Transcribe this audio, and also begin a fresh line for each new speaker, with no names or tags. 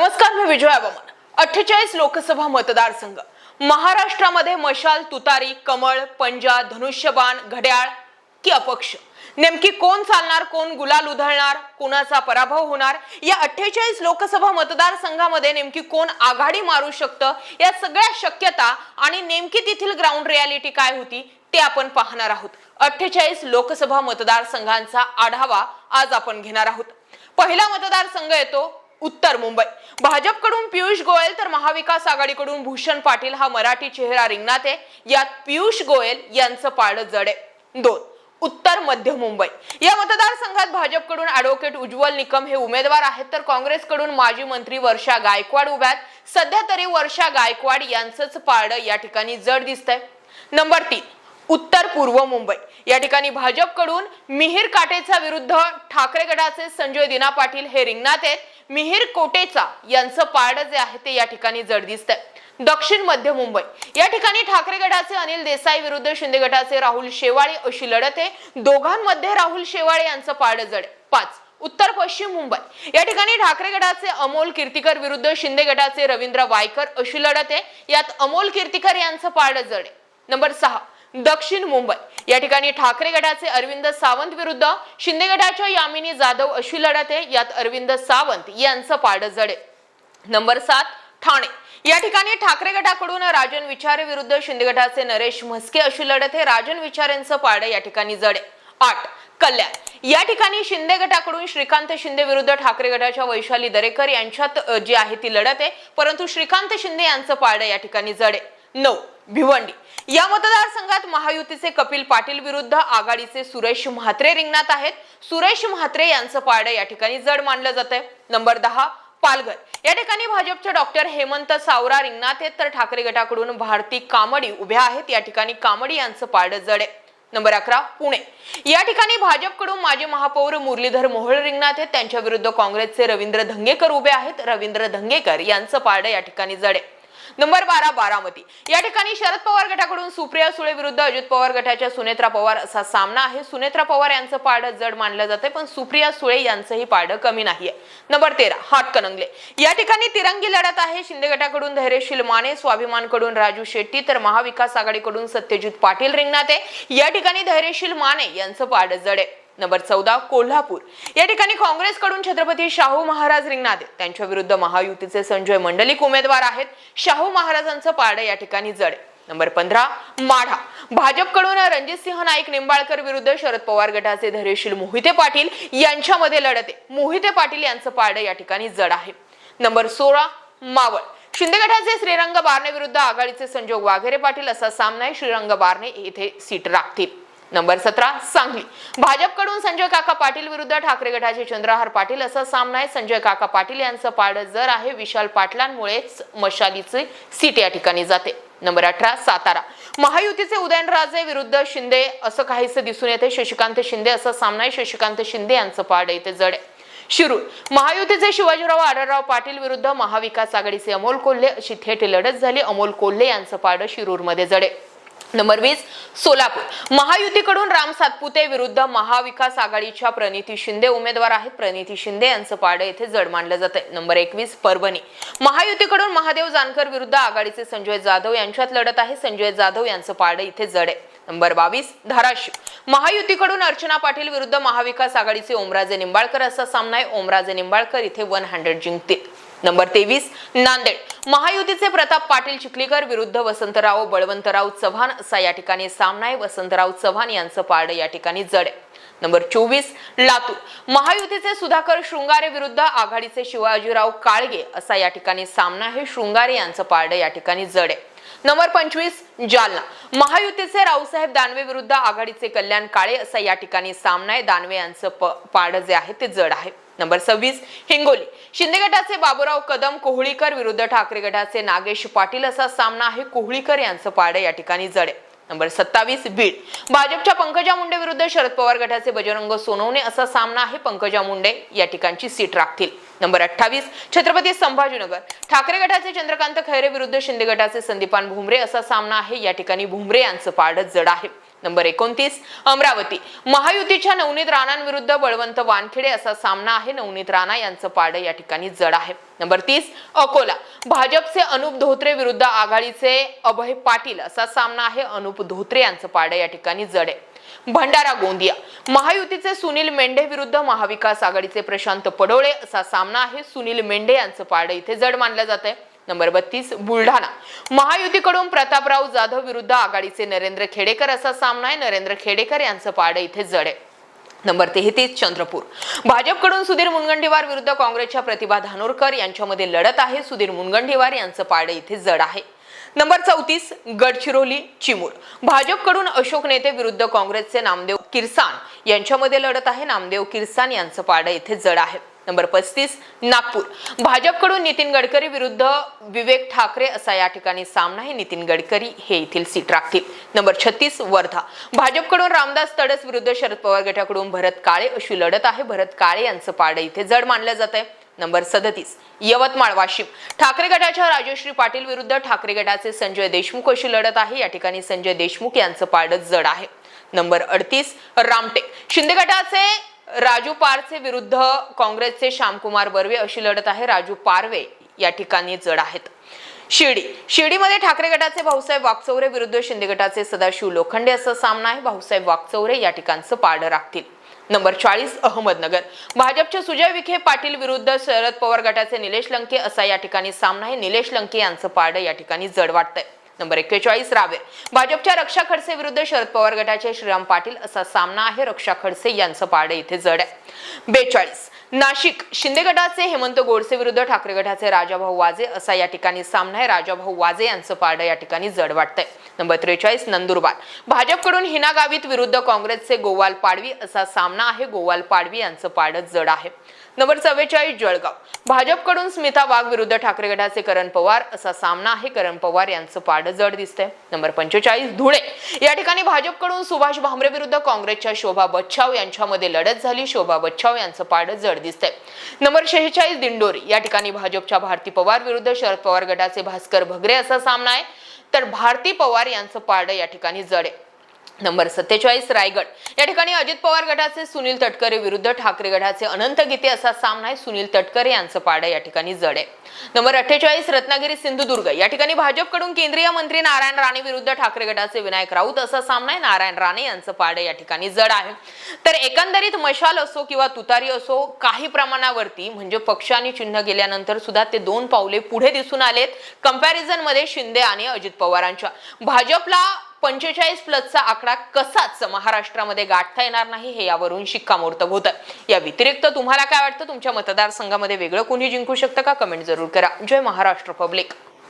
नमस्कार मी विजय अवमान अठ्ठेचाळीस लोकसभा मतदारसंघ. महाराष्ट्रामध्ये मशाल तुतारी कमळ पंजा धनुष्यबाण घड्याळ की अपक्ष? नेमकी कोण चालणार कोण गुलाल उधळणार कोणाचा पराभव होणार? या अठ्ठेचाळीस लोकसभा मतदारसंघामध्ये नेमकी कोण आघाडी मारू शकतं? या सगळ्या शक्यता आणि नेमकी तेथील ग्राउंड रियालिटी काय होती ते आपण पाहणार आहोत. अठ्ठेचाळीस लोकसभा मतदारसंघांचा आढावा आज आपण घेणार आहोत. पहिला मतदारसंघ येतो उत्तर मुंबई. भाजपकडून पियुष गोयल तर महाविकास आघाडीकडून भूषण पाटील हा मराठी चेहरा रिंगणात आहे. यात पियुष गोयल यांचं पारडं जड आहे. दोन उत्तर मध्य मुंबई. या मतदारसंघात भाजपकडून ऍडव्होकेट उज्ज्वल निकम हे उमेदवार आहेत. तर काँग्रेसकडून माजी मंत्री वर्षा गायकवाड उभ्यात सध्या तरी वर्षा गायकवाड यांचंच पाळ या ठिकाणी जड दिसतंय. नंबर तीन उत्तर पूर्व मुंबई. या ठिकाणी भाजपकडून मिहीर काटेचा विरुद्ध ठाकरे गटाचे संजय दिना पाटील हे रिंगणात आहेत. मिहीर कोटेचा यांचं पाड जे आहे ते या ठिकाणी जड दिसतंय. दक्षिण मध्य मुंबई. या ठिकाणी ठाकरे गटाचे अनिल देसाई विरुद्ध शिंदे गटाचे राहुल शेवाळे अशी लढत आहे. दोघांमध्ये राहुल शेवाळे यांचं पाड जड पाच. उत्तर पश्चिम मुंबई. या ठिकाणी ठाकरे गटाचे अमोल कीर्तिकर विरुद्ध शिंदे गटाचे रवींद्र वायकर अशी लढत आहे. यात अमोल कीर्तिकर यांचं पाड जड आहे. नंबर सहा. दक्षिण मुंबई. या ठिकाणी ठाकरे गटाचे अरविंद सावंत विरुद्ध शिंदे गटाच्या यामिनी जाधव अशी लढत आहे. यात अरविंद सावंत यांचं पाड जडे नंबर सात ठाणे. या ठिकाणी ठाकरे गटाकडून राजन विचारे विरुद्ध शिंदे गटाचे नरेश म्हस्के अशी लढत आहे. राजन विचारेंचं पाड या ठिकाणी जडे आठ कल्याण. या ठिकाणी शिंदे गटाकडून श्रीकांत शिंदे विरुद्ध ठाकरे गटाच्या वैशाली दरेकर यांच्यात जी आहे ती लढत आहे. परंतु श्रीकांत शिंदे यांचं पारडं या ठिकाणी जड आहे. नऊ. भिवंडी. या मतदारसंघात महायुतीचे कपिल पाटील विरुद्ध आघाडीचे सुरेश म्हात्रे रिंगणात आहेत. सुरेश म्हात्रे यांचं पारडं या ठिकाणी जड मानलं जात आहे नंबर दहा पालघर. या ठिकाणी भाजपचे डॉक्टर हेमंत सावरा रिंगणात आहेत. तर ठाकरे गटाकडून भारती कामडी उभ्या आहेत. या ठिकाणी कामडी यांचं पारडं जड आहे. नंबर अकरा पुणे. या ठिकाणी भाजपकडून माजी महापौर मुरलीधर मोहोळ रिंगणात आहेत. त्यांच्या विरुद्ध काँग्रेसचे रवींद्र धंगेकर उभे आहेत. रवींद्र धंगेकर यांचं पारडं या ठिकाणी जड आहे. नंबर बारा बारामती. या ठिकाणी शरद पवार गटाकडून सुप्रिया सुळे विरुद्ध अजित पवार गटाच्या सुनेत्रा पवार असा सामना आहे. सुनेत्रा पवार यांचं पारडं जड मानलं जाते पण सुप्रिया सुळे यांचंही पारडं कमी नाहीये. नंबर तेरा हातकणंगले या ठिकाणी तिरंगी लढत आहे. शिंदे गटाकडून धैर्यशील माने स्वाभिमानकडून राजू शेट्टी तर महाविकास आघाडीकडून सत्यजित पाटील रिंगणात आहे. या ठिकाणी धैर्यशील माने यांचं पारडं जड आहे. नंबर चौदा कोल्हापूर. या ठिकाणी काँग्रेसकडून छत्रपती शाहू महाराज रिंगणात त्यांच्या विरुद्ध महायुतीचे संजय मंडलिक उमेदवार आहेत. शाहू महाराजांचं पारडं या ठिकाणी जड नंबर पंधरा माढा. भाजपकडून रणजित सिंह नाईक निंबाळकर विरुद्ध शरद पवार गटाचे धैर्यशील मोहिते पाटील यांच्यामध्ये लढत आहे. मोहिते पाटील यांचं पारडं या ठिकाणी जड आहे. नंबर सोळा मावळ. शिंदे गटाचे श्रीरंग बारणे विरुद्ध आघाडीचे संजोग वाघेरे पाटील असा सामना आहे. श्रीरंग बारणे येथे सीट राखतील. नंबर सतरा सांगली. भाजपकडून संजय काका पाटील विरुद्ध ठाकरे गटाचे चंद्रहार पाटील असा सामना आहे संजय काका पाटील यांचं पाड जर आहे विशाल पाटलांमुळेच मशालीचे सीट या ठिकाणी जाते. नंबर अठरा सातारा. महायुतीचे उदयनराजे विरुद्ध शिंदे असं काहीसं दिसून येते. शशिकांत शिंदे असा सामना आहे शशिकांत शिंदे यांचं पाड येथे जड आहे. शिरूर. महायुतीचे शिवाजीराव आढळराव पाटील विरुद्ध महाविकास आघाडीचे अमोल कोल्हे अशी थेट लढत झाली. अमोल कोल्हे यांचं पाड शिरूरमध्ये जडे नंबर वीस सोलापूर. महायुतीकडून राम सातपुते विरुद्ध महाविकास आघाडीच्या प्रणिती शिंदे उमेदवार आहेत. प्रणिती शिंदे यांचं पाडं येथे जड मानलं जात आहे नंबर एकवीस परभणी. महायुतीकडून महादेव जानकर विरुद्ध आघाडीचे संजय जाधव यांच्यात लढत आहे. संजय जाधव यांचं पाडं इथे जड आहे. नंबर बावीस धाराशिव. महायुतीकडून अर्चना पाटील विरुद्ध महाविकास आघाडीचे ओमराजे निंबाळकर असा सामना आहे. ओमराजे निंबाळकर इथे वन हंड्रेड जिंकतील. नंबर तेवीस नांदेड. महायुतीचे प्रताप पाटील चिखलीकर विरुद्ध वसंतराव बळवंतराव चव्हाण असा या ठिकाणी सामना आहे. वसंतराव चव्हाण यांचं पारडं या ठिकाणी जड आहे. नंबर चोवीस लातूर. महायुतीचे सुधाकर शृंगारे विरुद्ध आघाडीचे शिवाजीराव काळगे असा या ठिकाणी सामना आहे. शृंगारे यांचं पारडं या ठिकाणी जड आहे. नंबर पंचवीस जालना. महायुतीचे रावसाहेब दानवे विरुद्ध आघाडीचे कल्याण काळे असा या ठिकाणी सामना आहे. दानवे यांचं पारडं जे आहे ते जड आहे. नंबर सव्वीस हिंगोली. शिंदे गटाचे बाबूराव कदम कोहळीकर विरुद्ध ठाकरे गटाचे नागेश पाटील असा सामना आहे कोहळीकर यांचं पाडे या ठिकाणी जड आहे. नंबर सत्तावीस बीड. भाजपच्या पंकजा मुंडे विरुद्ध शरद पवार गटाचे बजरंग सोनवणे असा सामना आहे पंकजा मुंडे या ठिकाणची सीट राखतील. नंबर अठ्ठावीस छत्रपती संभाजीनगर. ठाकरे गटाचे चंद्रकांत खैरे विरुद्ध शिंदे गटाचे संदीपान भुमरे असा सामना आहे या ठिकाणी भुमरे यांचं पाडत जड आहे. नंबर एकोणतीस अमरावती. महायुतीच्या नवनीत राणांविरुद्ध बळवंत वानखेडे असा सामना आहे. नवनीत राणा यांचं पाड या ठिकाणी जड आहे. नंबर तीस अकोला. भाजपचे अनुप धोत्रे विरुद्ध आघाडीचे अभय पाटील असा सामना आहे. अनुप धोत्रे यांचं पाड या ठिकाणी जड आहे. भंडारा गोंदिया. महायुतीचे सुनील मेंढे विरुद्ध महाविकास आघाडीचे प्रशांत पडोळे असा सामना आहे. सुनील मेंढे यांचं पाड इथे जड मानलं जात आहे नंबर बत्तीस बुलढाणा. महायुतीकडून प्रतापराव जाधव विरुद्ध आघाडीचे नरेंद्र खेडेकर असा सामना आहे. नरेंद्र खेडेकर यांचं पाड इथे जड आहे. नंबर तेहतीस चंद्रपूर. भाजपकडून सुधीर मुनगंटीवार विरुद्ध काँग्रेसच्या प्रतिभा धानोरकर यांच्यामध्ये लढत आहे. सुधीर मुनगंटीवार यांचं पाड इथे जड आहे. नंबर चौतीस गडचिरोली चिमूर. भाजपकडून अशोक नेते विरुद्ध काँग्रेसचे नामदेव किरसान यांच्यामध्ये लढत आहे. नामदेव किरसान यांचं पाड इथे जड आहे. नंबर पस्तीस नागपूर. भाजपकडून नितीन गडकरी विरुद्ध विवेक ठाकरे असा या ठिकाणी सामना आहे. नितीन गडकरी हे येथील सीट राखतील. नंबर छत्तीस वर्धा. भाजपकडून रामदास तडस विरुद्ध शरद पवार गटाकडून भरत काळे अशी लढत आहे. भरत काळे यांचं पाड इथे जड मानलं जात आहे. नंबर सदतीस यवतमाळ वाशिम. ठाकरे गटाच्या राजश्री पाटील विरुद्ध ठाकरे गटाचे संजय देशमुख अशी लढत आहे. या ठिकाणी संजय देशमुख यांचं पाड जड आहे. नंबर अडतीस रामटेक. शिंदे गटाचे राजू पारचे विरुद्ध काँग्रेसचे श्यामकुमार बर्वे अशी लढत आहे. राजू पारवे या ठिकाणी जड आहेत. शिर्डी. शिर्डीमध्ये ठाकरे गटाचे भाऊसाहेब वागचौरे विरुद्ध शिंदे गटाचे सदाशिव लोखंडे असा सामना आहे. भाऊसाहेब वागचौरे या ठिकाणचं पाड राखतील. नंबर चाळीस अहमदनगर. भाजपचे सुजय विखे पाटील विरुद्ध शरद पवार गटाचे निलेश लंके असा या ठिकाणी सामना आहे. निलेश लंके यांचं पाड या ठिकाणी जड वाटतंय. नंबर एक्केचाळीस रावे. भाजपच्या रक्षा खडसे विरुद्ध शरद पवार गटाचे श्रीराम पाटील असा सामना आहे. रक्षा खडसे यांचं पाडे इथे जड आहे. बेचाळीस. नाशिक. शिंदे गटाचे हेमंत गोडसे विरुद्ध ठाकरे गटाचे राजाभाऊ वाजे असा या ठिकाणी सामना आहे. राजाभाऊ वाजे यांचं पारडं या ठिकाणी जड वाटतंय. नंबर त्रेचाळीस नंदुरबार. भाजपकडून हिना गावित विरुद्ध काँग्रेसचे गोवाल पाडवी असा सामना आहे. गोवाल पाडवी यांचं पारडं जड आहे. नंबर चव्वेचाळीस जळगाव. भाजपकडून स्मिता वाघ विरुद्ध ठाकरे गटाचे करण पवार असा सामना आहे. करण पवार यांचं पाड जड दिसतंय. नंबर पंचेचाळीस धुळे. या ठिकाणी भाजपकडून सुभाष भामरे विरुद्ध काँग्रेसच्या शोभा बच्छाव यांच्यामध्ये लढत झाली. शोभा बच्छाव यांचं पाड जड दिसतंय. नंबर शेहेचाळीस दिंडोरी. या ठिकाणी भाजपच्या भारती पवार विरुद्ध शरद पवार गटाचे भास्कर भगरे असा सामना आहे. तर भारती पवार यांचं पाड या ठिकाणी जड आहे. नंबर सत्तेचाळीस रायगड. या ठिकाणी अजित पवार गटाचे सुनील तटकरे विरुद्ध ठाकरे गटाचे अनंत गीते असा सामना आहे. सुनील तटकरे यांचं पारडं या ठिकाणी जड आहे. नंबर अठ्ठेचाळीस रत्नागिरी सिंधुदुर्ग. या ठिकाणी भाजपकडून केंद्रीय मंत्री नारायण राणे विरुद्ध ठाकरे गटाचे विनायक राऊत असा सामना आहे. नारायण राणे यांचं पारडं या ठिकाणी जड आहे. तर एकंदरीत मशाल असो किंवा तुतारी असो काही प्रमाणावरती म्हणजे पक्ष आणि चिन्ह गेल्यानंतर सुद्धा ते दोन पावले पुढे दिसून आलेत. कंपॅरिझनमध्ये शिंदे आणि अजित पवारांच्या. भाजपला पंचेचाळीस प्लसचा आकडा कसाच महाराष्ट्रामध्ये गाठता येणार नाही हे यावरून शिक्कामोर्तब होतं या व्यतिरिक्त तुम्हाला काय वाटतं? तुमच्या मतदारसंघामध्ये वेगळं कोणी जिंकू शकतं का? कमेंट जरूर करा. जय महाराष्ट्र पब्लिक.